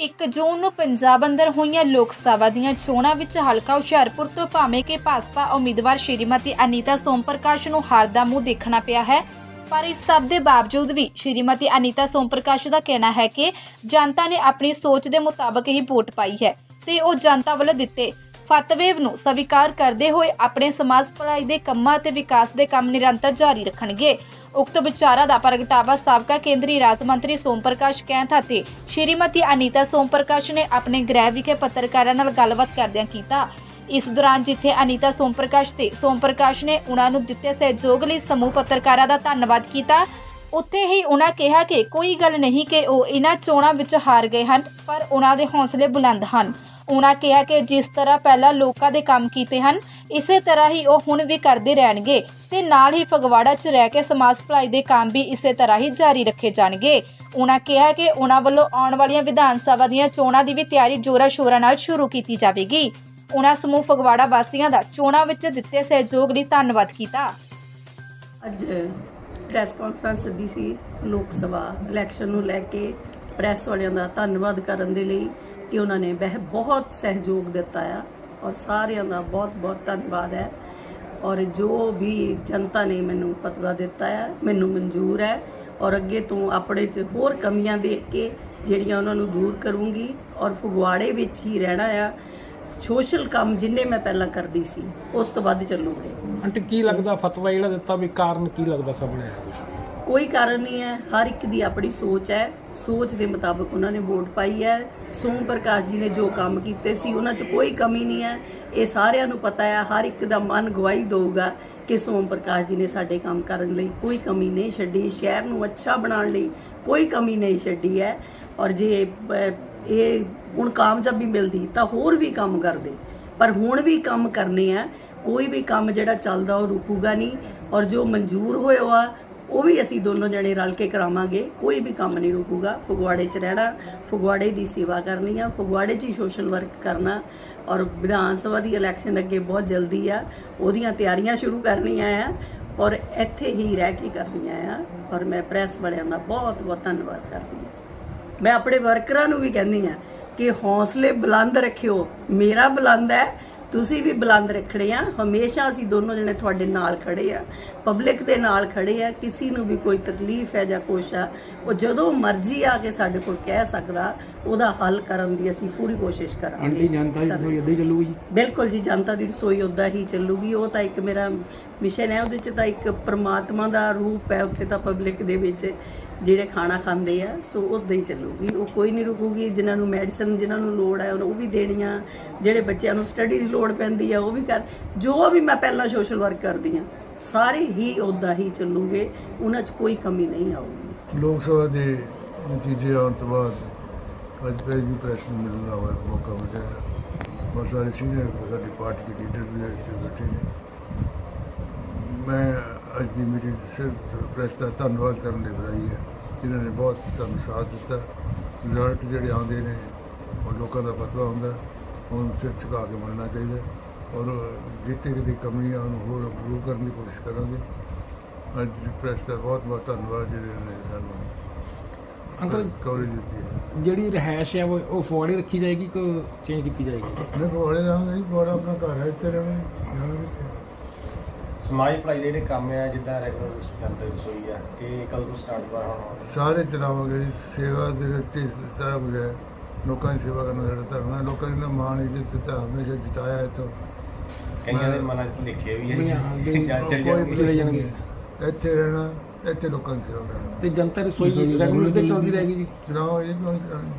1 ਜੂਨ ਨੂੰ ਪੰਜਾਬ ਅੰਦਰ ਹੋਈਆਂ ਲੋਕ ਸਭਾ ਦੀਆਂ ਚੋਣਾਂ ਵਿੱਚ ਹਲਕਾ ਹੁਸ਼ਿਆਰਪੁਰ ਤੋਂ ਭਾਵੇਂ ਕਿ ਭਾਜਪਾ ਉਮੀਦਵਾਰ ਸ਼੍ਰੀਮਤੀ ਅਨੀਤਾ ਸੋਮ ਪ੍ਰਕਾਸ਼ ਨੂੰ ਹਾਰ ਦਾ ਮੂੰਹ ਦੇਖਣਾ ਪਿਆ ਹੈ, ਪਰ ਇਸ ਸਭ ਦੇ ਬਾਵਜੂਦ ਵੀ ਸ਼੍ਰੀਮਤੀ ਅਨੀਤਾ ਸੋਮ ਪ੍ਰਕਾਸ਼ ਦਾ ਕਹਿਣਾ ਹੈ ਕਿ ਜਨਤਾ ਨੇ ਆਪਣੀ ਸੋਚ ਦੇ ਮੁਤਾਬਕ ਹੀ ਵੋਟ ਪਾਈ ਹੈ ਤੇ ਉਹ ਜਨਤਾ ਵੱਲੋਂ ਦਿੱਤੇ ਫਤਵੇਵ ਨੂੰ ਸਵੀਕਾਰ ਕਰਦੇ ਹੋਏ ਆਪਣੇ ਸਮਾਜ ਭਲਾਈ ਦੇ ਕੰਮਾਂ ਅਤੇ ਵਿਕਾਸ ਦੇ ਕੰਮ ਨਿਰੰਤਰ ਜਾਰੀ ਰੱਖਣਗੇ। ਉਕਤ ਵਿਚਾਰਾਂ ਦਾ ਪ੍ਰਗਟਾਵਾ ਸਾਬਕਾ ਕੇਂਦਰੀ ਰਾਜ ਮੰਤਰੀ ਸੋਮ ਪ੍ਰਕਾਸ਼ ਕੈਂਥ ਅਤੇ ਸ਼੍ਰੀਮਤੀ ਅਨੀਤਾ ਸੋਮ ਪ੍ਰਕਾਸ਼ ਨੇ ਆਪਣੇ ਗ੍ਰਹਿ ਵਿਖੇ ਪੱਤਰਕਾਰਾਂ ਨਾਲ ਗੱਲਬਾਤ ਕਰਦਿਆਂ ਕੀਤਾ। ਇਸ ਦੌਰਾਨ ਜਿੱਥੇ ਅਨੀਤਾ ਸੋਮ ਪ੍ਰਕਾਸ਼ ਤੇ ਸੋਮ ਪ੍ਰਕਾਸ਼ ਨੇ ਉਹਨਾਂ ਨੂੰ ਦਿੱਤੇ ਸਹਿਯੋਗ ਲਈ ਸਮੂਹ ਪੱਤਰਕਾਰਾਂ ਦਾ ਧੰਨਵਾਦ ਕੀਤਾ, ਉੱਥੇ ਹੀ ਉਹਨਾਂ ਕਿਹਾ ਕਿ ਕੋਈ ਗੱਲ ਨਹੀਂ ਕਿ ਉਹ ਇਹਨਾਂ ਚੋਣਾਂ ਵਿੱਚ ਹਾਰ ਗਏ ਹਨ, ਪਰ ਉਹਨਾਂ ਦੇ ਹੌਸਲੇ ਬੁਲੰਦ ਹਨ। ਉਹਨਾਂ ਕਿਹਾ ਕਿ ਜਿਸ ਤਰ੍ਹਾਂ ਪਹਿਲਾਂ ਲੋਕਾਂ ਦੇ ਕੰਮ ਕੀਤੇ ਹਨ, ਇਸੇ ਤਰ੍ਹਾਂ ਹੀ ਉਹ ਹੁਣ ਵੀ ਕਰਦੇ ਰਹਿਣਗੇ ਤੇ ਨਾਲ ਹੀ ਫਗਵਾੜਾ 'ਚ ਰਹਿ ਕੇ ਸਮਾਜ ਭਲਾਈ ਦੇ ਕੰਮ ਵੀ ਇਸੇ ਤਰ੍ਹਾਂ ਹੀ ਜਾਰੀ ਰੱਖੇ ਜਾਣਗੇ। ਉਹਨਾਂ ਕਿਹਾ ਕਿ ਉਹਨਾਂ ਵੱਲੋਂ ਆਉਣ ਵਾਲੀਆਂ ਵਿਧਾਨ ਸਭਾ ਦੀਆਂ ਚੋਣਾਂ ਦੀ ਵੀ ਤਿਆਰੀ ਜੋਰਾ ਸ਼ੋਰਾਂ ਨਾਲ ਸ਼ੁਰੂ ਕੀਤੀ ਜਾਵੇਗੀ। ਉਹਨਾਂ ਸਮੂਹ ਫਗਵਾੜਾ ਵਾਸੀਆਂ ਦਾ ਚੋਣਾਂ ਵਿੱਚ ਦਿੱਤੇ ਸਹਿਯੋਗ ਲਈ ਧੰਨਵਾਦ ਕੀਤਾ। ਅੱਜ ਪ੍ਰੈਸ ਕਾਨਫਰੰਸ ਸੱਦੀ ਸੀ ਲੋਕ ਸਭਾ। ਇਲੈਕਸ਼ਨ ਨੂੰ ਲੈ ਕੇ ਪ੍ਰੈਸ ਵਾਲਿਆਂ ਦਾ ਧੰਨਵਾਦ ਕਰਨ ਦੇ ਲਈ ਕਿ ਉਹਨਾਂ ਨੇ ਬਹਿ ਬਹੁਤ ਸਹਿਯੋਗ ਦਿੱਤਾ ਆ ਔਰ ਸਾਰਿਆਂ ਦਾ ਬਹੁਤ ਬਹੁਤ ਧੰਨਵਾਦ ਹੈ। ਔਰ ਜੋ ਵੀ ਜਨਤਾ ਨੇ ਮੈਨੂੰ ਪਤਵਾ ਦਿੱਤਾ ਹੈ ਮੈਨੂੰ ਮਨਜ਼ੂਰ ਹੈ ਔਰ ਅੱਗੇ ਤੋਂ ਆਪਣੇ 'ਚ ਹੋਰ ਕਮੀਆਂ ਦੇਖ ਕੇ ਜਿਹੜੀਆਂ ਉਹਨਾਂ ਨੂੰ ਦੂਰ ਕਰੂੰਗੀ ਔਰ ਫਗਵਾੜੇ ਵਿੱਚ ਹੀ ਰਹਿਣਾ ਆ, ਸੋਸ਼ਲ ਕੰਮ ਜਿੰਨੇ ਮੈਂ ਪਹਿਲਾਂ ਕਰਦੀ ਸੀ, ਉਸ ਤੋਂ ਵੱਧ ਚੱਲੂਗੇ। ਆਂਟੀ, ਕੀ ਲੱਗਦਾ ਫਤਵਾ ਜਿਹੜਾ ਦਿੱਤਾ ਵੀ ਕਾਰਨ ਕੀ ਲੱਗਦਾ ਸਭ ਨੇ ਕੋਈ ਕਾਰਨ ਨਹੀਂ ਹੈ। ਹਰ ਇੱਕ ਦੀ ਆਪਣੀ ਸੋਚ ਹੈ। ਸੋਚ ਦੇ ਮੁਤਾਬਕ ਉਹਨਾਂ ਨੇ ਵੋਟ ਪਾਈ ਹੈ। ਸੋਮ ਪ੍ਰਕਾਸ਼ ਜੀ ਨੇ ਜੋ ਕੰਮ ਕੀਤੇ ਸੀ, ਉਹਨਾਂ 'ਚ ਕੋਈ ਕਮੀ ਨਹੀਂ ਹੈ। ਇਹ ਸਾਰਿਆਂ ਨੂੰ ਪਤਾ ਹੈ। ਹਰ ਇੱਕ ਦਾ ਮਨ ਗਵਾਹੀ ਦਊਗਾ ਕਿ ਸੋਮ ਪ੍ਰਕਾਸ਼ ਜੀ ਨੇ ਸਾਡੇ ਕੰਮ ਕਰਨ ਲਈ ਕੋਈ ਕਮੀ ਨਹੀਂ ਛੱਡੀ। ਸ਼ਹਿਰ ਨੂੰ ਅੱਛਾ ਬਣਾਉਣ ਲਈ ਕੋਈ ਕਮੀ ਨਹੀਂ ਛੱਡੀ ਹੈ। ਔਰ ਜੇ ਇਹ ਹੁਣ ਕਾਮਯਾਬੀ ਮਿਲਦੀ ਤਾਂ ਹੋਰ ਵੀ ਕੰਮ ਕਰਦੇ। ਪਰ ਹੁਣ ਵੀ ਕੰਮ ਕਰਨੇ ਆ। ਕੋਈ ਵੀ ਕੰਮ ਜਿਹੜਾ ਚੱਲਦਾ ਉਹ ਰੁਕੂਗਾ ਨਹੀਂ। ਔਰ ਜੋ ਮਨਜ਼ੂਰ ਹੋਇਆ ਉਹ ਵੀ ਅਸੀਂ ਦੋਨੋਂ ਜਣੇ ਰਲ ਕੇ ਕਰਾਵਾਂਗੇ, ਕੋਈ ਵੀ ਕੰਮ ਨਹੀਂ ਰੁਕੂਗਾ। ਫਗਵਾੜੇ 'ਚ ਰਹਿਣਾ, ਫਗਵਾੜੇ ਦੀ ਸੇਵਾ ਕਰਨੀ ਆ, ਫਗਵਾੜੇ 'ਚ ਹੀ ਸੋਸ਼ਲ ਵਰਕ ਕਰਨਾ ਔਰ ਵਿਧਾਨ ਸਭਾ ਦੀ ਇਲੈਕਸ਼ਨ ਅੱਗੇ ਬਹੁਤ ਜਲਦੀ ਆ, ਉਹਦੀਆਂ ਤਿਆਰੀਆਂ ਸ਼ੁਰੂ ਕਰਨੀਆਂ ਆ ਔਰ ਇੱਥੇ ਹੀ ਰਹਿ ਕੇ ਕਰਨੀਆਂ ਆ ਔਰ ਮੈਂ ਪ੍ਰੈਸ ਵਾਲਿਆਂ ਦਾ ਬਹੁਤ ਬਹੁਤ ਧੰਨਵਾਦ ਕਰਦੀ ਹਾਂ। ਮੈਂ ਆਪਣੇ ਵਰਕਰਾਂ ਨੂੰ ਵੀ ਕਹਿੰਦੀ ਆ ਕਿ ਹੌਸਲੇ ਬੁਲੰਦ ਰੱਖਿਓ, ਮੇਰਾ ਬੁਲੰਦ ਹੈ ਤੁਸੀਂ ਵੀ ਬੁਲੰਦ ਰੱਖਣੇ ਆ। ਹਮੇਸ਼ਾ ਅਸੀਂ ਦੋਨੋਂ ਜਣੇ ਤੁਹਾਡੇ ਨਾਲ ਖੜੇ ਆ। ਪਬਲਿਕ ਦੇ ਨਾਲ ਖੜੇ ਆ। ਕਿਸੇ ਨੂੰ ਵੀ ਕੋਈ ਤਕਲੀਫ ਹੈ ਜਾਂ ਕੁਛ ਆ ਉਹ ਜਦੋਂ ਮਰਜ਼ੀ ਆ ਕੇ ਸਾਡੇ ਕੋਲ ਕਹਿ ਸਕਦਾ ਉਹਦਾ ਹੱਲ ਕਰਨ ਦੀ ਅਸੀਂ ਪੂਰੀ ਕੋਸ਼ਿਸ਼ ਕਰਾਂਗੇ। ਆਂਟੀ ਜਨਤਾ ਦੀ ਕੋਈ ਅੱਧੀ ਚੱਲੂਗੀ? ਜੀ ਬਿਲਕੁਲ ਜੀ ਜਨਤਾ ਦੀ ਰਸੋਈ ਉਦਾਂ ਹੀ ਚੱਲੂਗੀ। ਉਹ ਤਾਂ ਇੱਕ ਮੇਰਾ ਮਿਸ਼ਨ ਹੈ ਉਹਦੇ ਚ ਤਾਂ ਇੱਕ ਪ੍ਰਮਾਤਮਾ ਦਾ ਰੂਪ ਹੈ ਉੱਥੇ ਤਾਂ ਪਬਲਿਕ ਦੇ ਵਿੱਚ। ਜਿਹੜੇ ਖਾਣਾ ਖਾਂਦੇ ਆ, ਸੋ ਉਦਾਂ ਹੀ ਚੱਲੂਗੀ। ਉਹ ਕੋਈ ਨਹੀਂ ਰੁਕੂਗੀ, ਜਿਨ੍ਹਾਂ ਨੂੰ ਮੈਡੀਸਨ ਜਿਨ੍ਹਾਂ ਨੂੰ ਲੋੜ ਹੈ ਉਹ ਵੀ ਦੇਣੀਆਂ। ਜਿਹੜੇ ਬੱਚਿਆਂ ਨੂੰ ਸਟੱਡੀ ਲੋੜ ਪੈਂਦੀ ਆ, ਉਹ ਵੀ ਕਰ। ਜੋ ਵੀ ਮੈਂ ਪਹਿਲਾਂ ਸੋਸ਼ਲ ਵਰਕ ਕਰਦੀ ਆ, ਸਾਰੇ ਹੀ ਉਦਾਂ ਹੀ ਚੱਲੂਗੇ। ਉਹਨਾਂ 'ਚ ਕੋਈ ਕਮੀ ਨਹੀਂ ਆਊਗੀ। ਲੋਕ ਸਭਾ ਦੇ ਨਤੀਜੇ ਆਉਣ ਤੋਂ ਬਾਅਦ ਅੱਜ ਪਹਿਲੀ ਪ੍ਰੈਸ ਨੂੰ ਮਿਲਣ ਦਾ ਮੌਕਾ ਮਿਲਿਆ। ਬਹੁਤ ਸਾਰੇ ਸੀਨੀਅਰ ਸਾਡੀ ਪਾਰਟੀ ਦੇ ਲੀਡਰ ਵੀ ਇੱਥੇ ਬੈਠੇ ਨੇ। ਮੈਂ ਅੱਜ ਦੀ ਮੀਟਿੰਗ ਸਿਰਫ ਪ੍ਰੈਸ ਦਾ ਧੰਨਵਾਦ ਕਰਨ ਲਈ ਬੁਲਾਈ ਹੈ। ਜਿਨ੍ਹਾਂ ਨੇ ਬਹੁਤ ਸਾਨੂੰ ਸਾਥ ਦਿੱਤਾ। ਰਿਜ਼ਲਟ ਜਿਹੜੇ ਆਉਂਦੇ ਨੇ ਉਹ ਲੋਕਾਂ ਦਾ ਪਤਾ ਹੁੰਦਾ ਉਹਨੂੰ ਸਿਰ ਝੁਕਾ ਕੇ ਮੰਨਣਾ ਚਾਹੀਦਾ ਔਰ ਜਿੱਤੇ ਕਿਤੇ ਕਮੀ ਕਮੀਆਂ ਉਹਨੂੰ ਹੋਰ ਇੰਪਰੂਵ ਕਰਨ ਦੀ ਕੋਸ਼ਿਸ਼ ਕਰਾਂਗੇ। ਅੱਜ ਦੀ ਪ੍ਰੈਸ ਦਾ ਬਹੁਤ ਬਹੁਤ ਧੰਨਵਾਦ ਜਿਹੜੇ ਨੇ ਸਾਨੂੰ ਅੰਕਲ ਕਵਰੇਜ ਦਿੱਤੀ ਹੈ। ਜਿਹੜੀ ਰਹਿائش ਹੈ ਉਹ ਫੋੜੇ ਰੱਖੀ ਜਾਏਗੀ ਕਿ ਚੇਂਜ ਕੀਤੀ ਜਾਏਗੀ? ਨਹੀਂ ਫੋੜੇ ਰਹਾਂਗੇ ਨਹੀਂ ਫੋੜਾ ਆਪਣਾ ਘਰ ਹੈ ਇੱਥੇ ਰਹਿਣਾ ਜਾਣਾ ਕਿਤੇ ਸਮਾਜ ਭਲਾਈ ਦੇ ਜਿਹੜੇ ਕੰਮ ਆ ਜਿੱਦਾਂ ਰੈਗੂਲਰ ਜਨਤਾ ਦੀ ਰਸੋਈ ਆ ਇਹ ਕਦੋਂ ਤੋਂ ਸਟਾਰਟ ਹੋਇਆ ਹੁਣ। ਸਾਰੇ ਚਲਾਵਾਂਗੇ ਜੀ, ਸੇਵਾ ਦੇ ਵਿੱਚ ਹੀ ਸਾਰਾ ਕੁਝ ਹੈ ਲੋਕਾਂ ਦੀ ਸੇਵਾ ਕਰਨਾ ਸਾਡਾ ਧਰਮ ਹੈ। ਲੋਕਾਂ ਨੇ ਮਾਣ ਇੱਜ਼ਤ ਦਿੱਤਾ ਹਮੇਸ਼ਾ ਜਿਤਾਇਆ ਹੈ ਤਾਂ ਕਈਆਂ ਦੇ ਮਨਾਂ 'ਚ ਲਿਖੇ ਵੀ ਹੈ ਵੀ ਚੱਲ ਚਲੇ ਜਾਣਗੇ। ਇੱਥੇ ਰਹਿਣਾ ਇੱਥੇ ਲੋਕਾਂ ਦੀ ਸੇਵਾ ਕਰਨਾ। ਤੇ ਜਨਤਾ ਰਸੋਈ ਰੈਗੂਲਰ ਤੇ ਚੱਲਦੀ ਰਹੇਗੀ ਜੀ। ਚਲਾਓ ਇਹ ਵੀ ਹੁਣ ਚਲਾਉਣੀ।